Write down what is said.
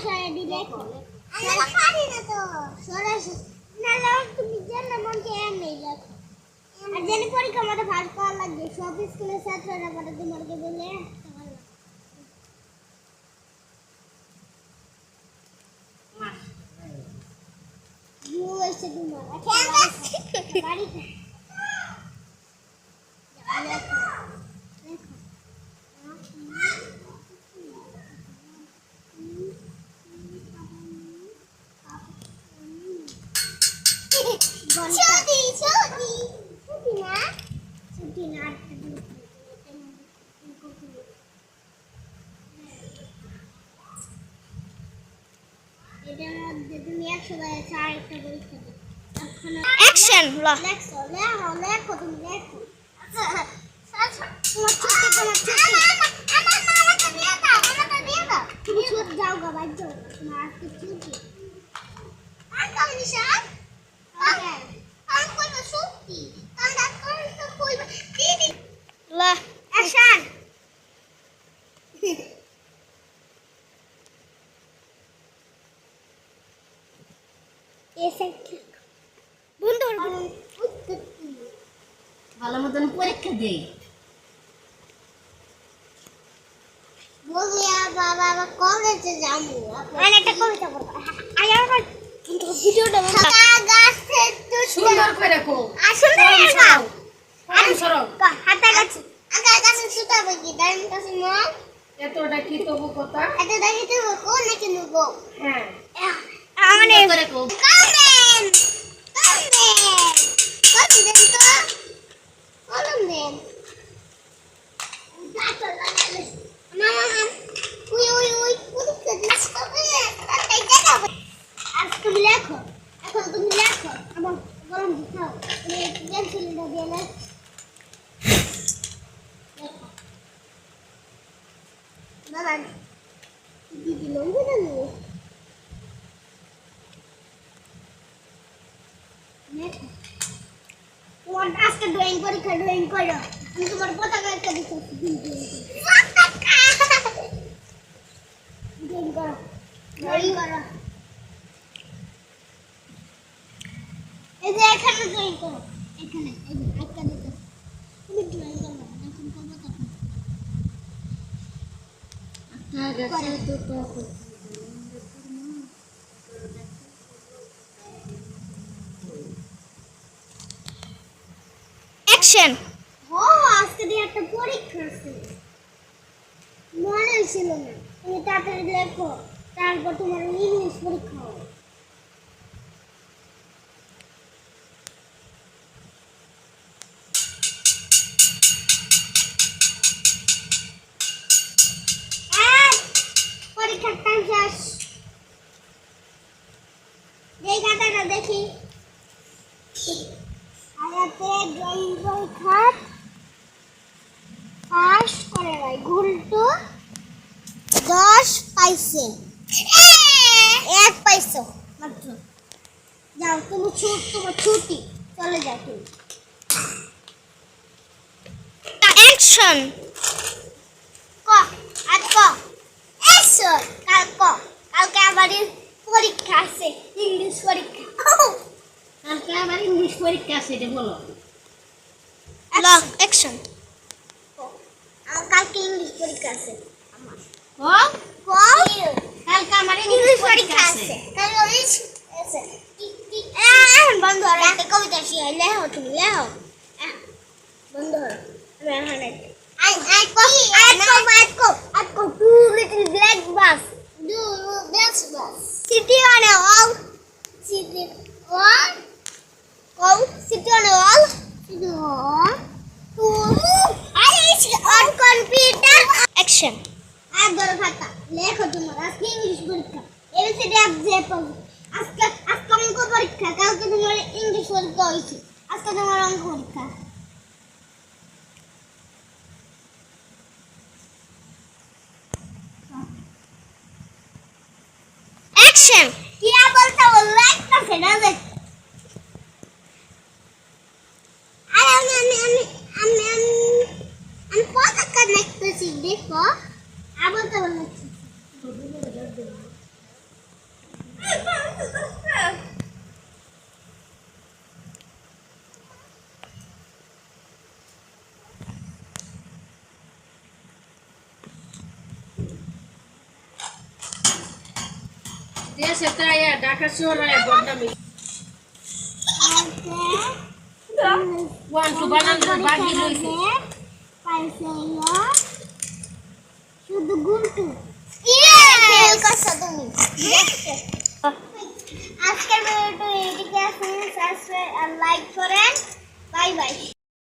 সরাসরি আমি পারি না তো সরাসরি না তুমি জানো মন কে এমনি লেখো আর জানি পরীক্ষা মতো ভাগ করা লাগবে সব স্কুলের ছাত্ররা পরে তোমাকে বলে বাড়িতে অ্যাকশন ল লেখো লেখো লেখো তুমি লেখো আচ্ছা আচ্ছা তোমার ছুটি তোমার ছুটি আমার মামাকে দিয়ে দাও আমাকে দিয়ে দাও তুমি ছুটি যাও গা বাইর যাও তোমার আজকে ছুটি আর কাল নিশান আমি কইবো ছুটি কাল ডাক্তার তো কইবো দিদি ল অ্যাকশন ভালো মতন পরীক্ষা দেই বাবা বাবা কলেজে যাব। একটা কবিতা বলব। আয় আমার ভিডিওটা কাকা সুন্দর করে কো। হাতা গাছ আগা গাছে সুতা বকি দাম কাছে মা এতটা কি তবু কথা এটা দেখিতে কোন নাকি নেব? হ্যাঁ। মানে সুন্দর করে কো কমেন কমেন কত দেন তো কলম দেন মামা উই উই উই পরীক্ষা দিস কবে তাই দেখাবো আজ তুমি লেখো এখন তুমি লেখো আমার কলম দিখাও তুমি পেন্সিলটা দিয়ে লেখো লেখো আজকে ড্রয়িং পরীক্ষা ড্রয়িং করো আমি তোমার পতাকা একটা দিচ্ছি ড্রয়িং করো ড্রয়িং করো এই যে এখানে ড্রয়িং করো এখানে এই যে একটা দিতে তুমি ড্রয়িং করো যখন করব তখন গাছে তো অ্যাকশন ও, আজকে দিয়ে একটা পরীক্ষা আছে। মনে ছিল না। তুমি তাড়াতাড়ি লেখো, তারপর তোমার ইংলিশ পরীক্ষা হবে। পরীক্ষার টাইম দেখি পাস করে ঘুলটু দশ পাইছে। এক পাইছো মাত্র। যাও তুমি ছুট তোমার ছুটি। চলে যাও তুমি। অ্যাকশন। ক এসো কাল ক। কালকে পরীক্ষা আছে ইংলিশ পরীক্ষা। কালকে আবার ইংলিশ পরীক্ষা আছে এটা বলো। ল অ্যাকশন আমার কালকে ইংলিশ পরীক্ষা আছে। আমার ও কালকে আমার ইংলিশ পরীক্ষা আছে। কাল ইংলিশ আছে। এখন বন্ধ হলো একটা কবিতা শিখাই লেখো তুমি লেখো আহ, বন্ধ হলো আমি এখন I, I go, I go, I go, I go, two little black bus. Do black bus. City on a wall. City on. Go, city on a wall. City on. Two. I is on computer. Action আর ধরো খাতা লেখো তোমার আজকে English পরীক্ষা ABCD এক যে পাবো আজকে আজকে অঙ্ক পরীক্ষা কালকে তোমার ইংলিশ পরীক্ষা হয়েছে আজকে তোমার অঙ্ক পরীক্ষা অ্যাকশন কি বলতে বলল একটা সেটা দেখ Yes, saya ya, dah kasih orang yang buat kami. Oke. Wan, tu banan tu bagi lu. Pasir ya. করছ তুমি আজকের ভিডিওটা এদিকে আসুন সাবস্ক্রাইব আর লাইক করেন বাই বাই